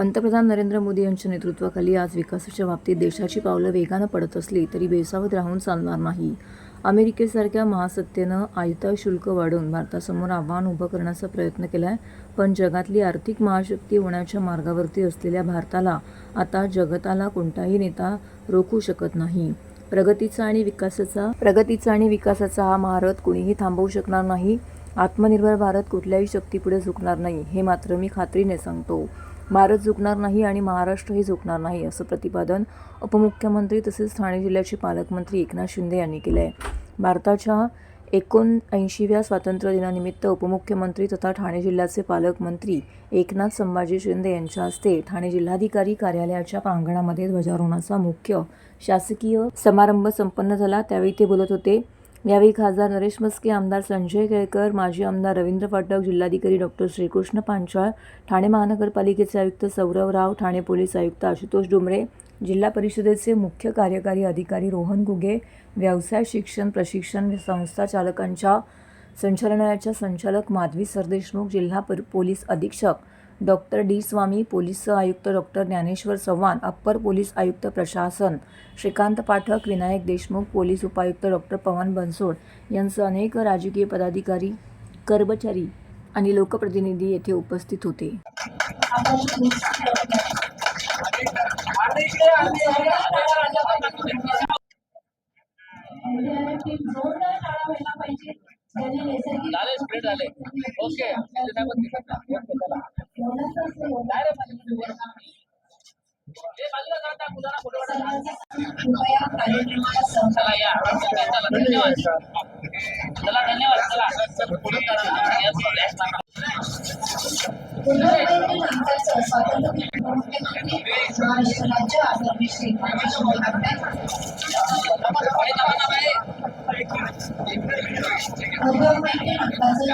पंतप्रधान नरेंद्र मोदी यांच्या नेतृत्वाखाली आज विकासाच्या बाबतीत देशाची पावलं वेगानं पडत असली तरी बेसावत राहून चालणार नाही. अमेरिकेसारख्या महासत्तेनं आयता शुल्क वाढवून भारतासमोर आव्हान उभं करण्याचा प्रयत्न केलाय पण जगातली आर्थिक महाशक्ती होण्याच्या मार्गावरती असलेल्या भारताला आता जगताला कोणताही नेता रोखू शकत नाही. प्रगतीचा आणि विकासाचा प्रगतीचा आणि विकासाचा हा महारथ कुणीही थांबवू शकणार नाही. आत्मनिर्भर भारत कुठल्याही शक्तीपुढे झुकणार नाही हे मात्र मी खात्रीने सांगतो. भारत झुकणार नाही आणि महाराष्ट्रही झुकणार नाही असं प्रतिपादन उपमुख्यमंत्री तसेच ठाणे जिल्ह्याचे पालकमंत्री एकनाथ शिंदे यांनी केलं आहे भारताच्या एकोणऐंशीव्या स्वातंत्र्य दिनानिमित्त उपमुख्यमंत्री तथा ठाणे जिल्ह्याचे पालकमंत्री एकनाथ संभाजी शिंदे यांच्या हस्ते ठाणे जिल्हाधिकारी कार्यालयाच्या प्रांगणामध्ये ध्वजारोहणाचा मुख्य शासकीय समारंभ संपन्न झाला. त्यावेळी ते बोलत होते यावेळी खासदार नरेश मस्के आमदार संजय केळकर माजी आमदार रवींद्र फाटक जिल्हाधिकारी डॉक्टर श्रीकृष्ण पांचाळ ठाणे महानगरपालिकेचे आयुक्त सौरव राव ठाणे पोलीस आयुक्त आशुतोष डुमरे जिल्हा परिषदेचे मुख्य कार्यकारी अधिकारी रोहन गुगे व्यवसाय शिक्षण प्रशिक्षण संस्था चालकांच्या संचालनालयाच्या संचालक माधवी सरदेशमुख जिल्हा पर पोलीस अधीक्षक डॉक्टर डी स्वामी पोलीस आयुक्त doctor Dnyaneshwar Chavan upper police आयुक्त प्रशासन श्रीकांत पाठक विनायक देशमुख पोलीस उपायुक्त डॉक्टर पवन बनसोड यांसह अनेक राजकीय पदाधिकारी कर्मचारी आणि लोकप्रतिनिधी येथे उपस्थित होते. पाहिजे झाले स्प्रे झाले ओके. कृपया कार्यक्रमाला चला या. चला धन्यवाद. चला धन्यवाद. स्वातंत्र्य महाराष्ट्र राज्य आदरणीय श्री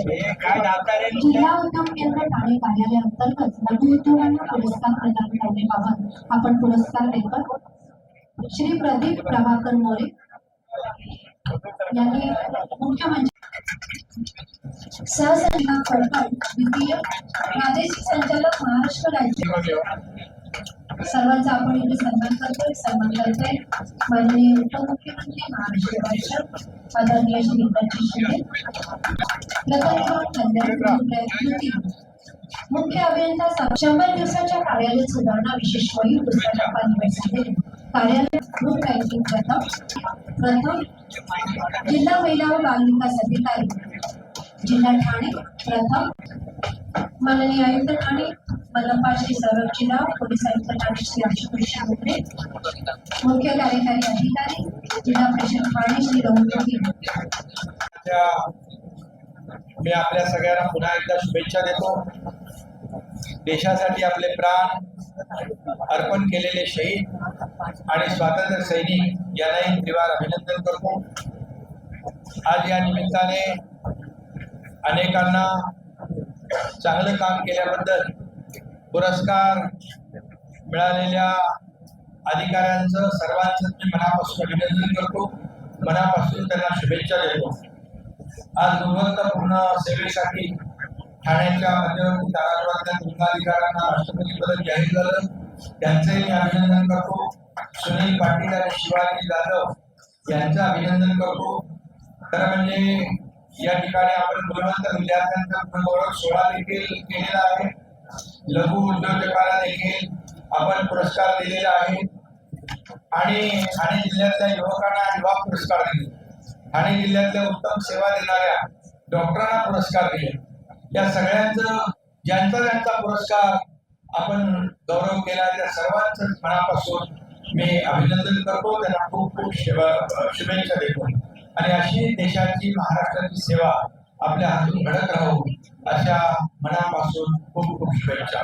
जिल्हा उद्योग केंद्र ठाणे कार्यालयाअंतर्गत लघु उद्योगांना पुरस्कार प्रदान करण्याबाबत आपण पुरस्कार देतो. श्री प्रदीप प्रभाकर मोरे यांनी मुख्यमंत्री सहसंचालक फडकड द्वितीय प्रादेशिक संचालक महाराष्ट्र राज्य. सर्वांचा आपण इथे सन्मान करतोय सन्मान करतोय माननीय उपमुख्यमंत्री महाराष्ट्र आदरणीय श्री प्रथम प्रयत्न मुख्य अभियंता शंभर दिवसाच्या कार्यालय सुधारणा विशेष वही निवड कार्यालय ग्रुप प्रथम प्रथम जिल्हा महिला व बाल विकास अधिकारी. जिल्हा ठाणे. प्रथम माननीय आयुक्त ठाणे. मनपा श्री सौरभ जिल्हा पोलीस आयुक्त ठाणे श्री आशुतोष डोंगरे मुख्य कार्यकारी अधिकारी. जिल्हा परिषद ठाणे श्री रघुपती. मी आपल्या सगळ्यांना पुन्हा एकदा शुभेच्छा देतो. देशासाठी आपले प्राण अर्पण केलेले शहीद आणि स्वातंत्र्य सैनिक यांनाही त्रिवार अभिनंदन करतो. आज या निमित्ताने अनेकांना चांगलं काम केल्याबद्दल पुरस्कार मिळालेल्या अधिकाऱ्यांचं सर्वांचं मी मनापासून अभिनंदन करतो. मनापासून त्यांना शुभेच्छा देतो. आज गुणवत्तापूर्ण सेवेसाठी ठाण्याच्या मध्यवर्ती कारागृहातल्या जिल्हाधिकाऱ्यांना राष्ट्रपती पदक जाहीर झालं. त्यांचंही मी अभिनंदन करतो. सुनील पाटील आणि शिवाजी जाधव यांचं अभिनंदन करतो. खरं म्हणजे या ठिकाणी आपण गुणवंत विद्यार्थ्यांचा गुणगौरव सोहळा देखील केलेला आहे. लघु उद्योजकाला देखील आपण पुरस्कार दिलेला आहे. आणि ठाणे जिल्ह्यातल्या युवकांना युवा पुरस्कार दिले ठाणे जिल्ह्यातल्या उत्तम सेवा देणाऱ्या डॉक्टरांना पुरस्कार दिले या सगळ्यांचं ज्यांचा ज्यांचा पुरस्कार आपण गौरव केला त्या सर्वांचं मनापासून मी अभिनंदन करतो. त्यांना खूप खूप शुभेच्छा देतो. आणि अशी देशाची महाराष्ट्राची सेवा आपल्या हातून घडत राहू अशा मनापासून खूप खूप शुभेच्छा.